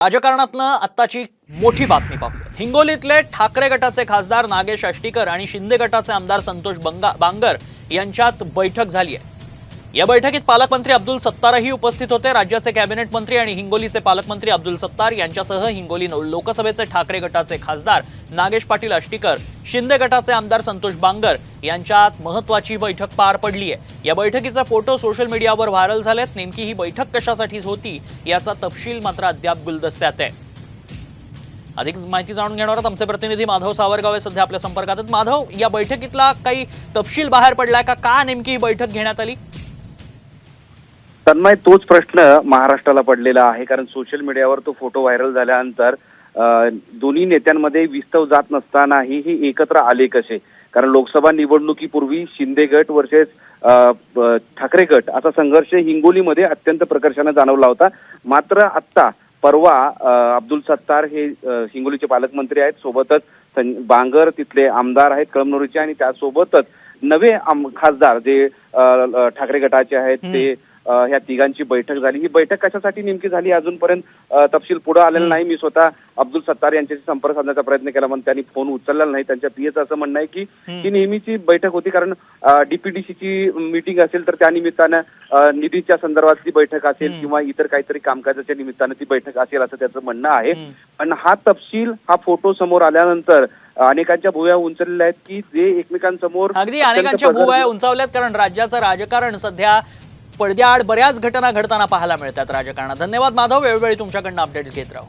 राजकारणातनं आत्ताची मोठी बातमी पाहूया हिंगोलीतले ठाकरे गटाचे खासदार नागेश आष्टीकर आणि शिंदे गटाचे आमदार संतोष बंगा बांगर यांच्यात बैठक झाली आहे या बैठकीत पालकमंत्री अब्दुल सत्तारही उपस्थित होते. राज्याचे कॅबिनेट मंत्री आणि हिंगोलीचे पालकमंत्री अब्दुल सत्तार यांच्यासह हिंगोली लोकसभेचे ठाकरे गटाचे खासदार नागेश पाटील आष्टीकर शिंदे गटाचे आमदार संतोष बांगर यांच्यात महत्वाची बैठक पार पडली आहे या बैठकीचा फोटो सोशल मीडियावर व्हायरल झालेत. नेमकी ही बैठक कशासाठीच होती याचा तपशील मात्र अद्याप गुलदस्त्यात आहे. अधिक माहिती जाणून घेणार आहोत आमचे प्रतिनिधी माधव सावरगावे सध्या आपल्या संपर्कात आहेत. माधव या बैठकीतला काही तपशील बाहेर पडलाय का? का नेमकी ही बैठक घेण्यात आली? तन्मय तोच प्रश्न महाराष्ट्राला पडलेला आहे. कारण सोशल मीडियावर तो फोटो व्हायरल झाल्यानंतर दोन्ही नेत्यांमध्ये विस्तव जात नसतानाही हे एकत्र आले कसे? कारण लोकसभा निवडणुकीपूर्वी शिंदे गट वर्सेस ठाकरे गट असा संघर्ष हिंगोलीमध्ये अत्यंत प्रकर्षाने जाणवला होता. मात्र आत्ता परवा अब्दुल सत्तार हे हिंगोलीचे पालकमंत्री आहेत. सोबतच बांगर तिथले आमदार आहेत कळमनुरीचे आणि त्यासोबतच नवे आम- खासदार जे ठाकरे गटाचे आहेत ते ह्या तिघांची बैठक झाली. ही बैठक कशासाठी नेमकी झाली? अजूनपर्यंत तपशील पुढे आलेला नाही. मी स्वतः अब्दुल सत्तार यांच्याशी संपर्क साधण्याचा प्रयत्न केला पण त्यांनी फोन उचललेला नाही. त्यांच्या पीएचं असं म्हणणं आहे की ही नेहमीची बैठक होती. कारण डीपीडीसीची मीटिंग असेल तर त्या निमित्तानं निधीच्या संदर्भातली बैठक असेल किंवा इतर काहीतरी कामकाजाच्या निमित्तानं ती बैठक असेल असं त्याचं म्हणणं आहे. पण हा तपशील हा फोटो समोर आल्यानंतर अनेकांच्या भुया उंचलेल्या आहेत की जे एकमेकांसमोर अगदी अनेकांच्या भुवया उंचावल्यात. कारण राज्याचं राजकारण सध्या पडद्याआड बऱ्याच घटना घडताना पाहायला मिळतात राजकारणात. धन्यवाद माधव. वेळोवेळी तुमच्याकडनं अपडेट्स घेत राहू.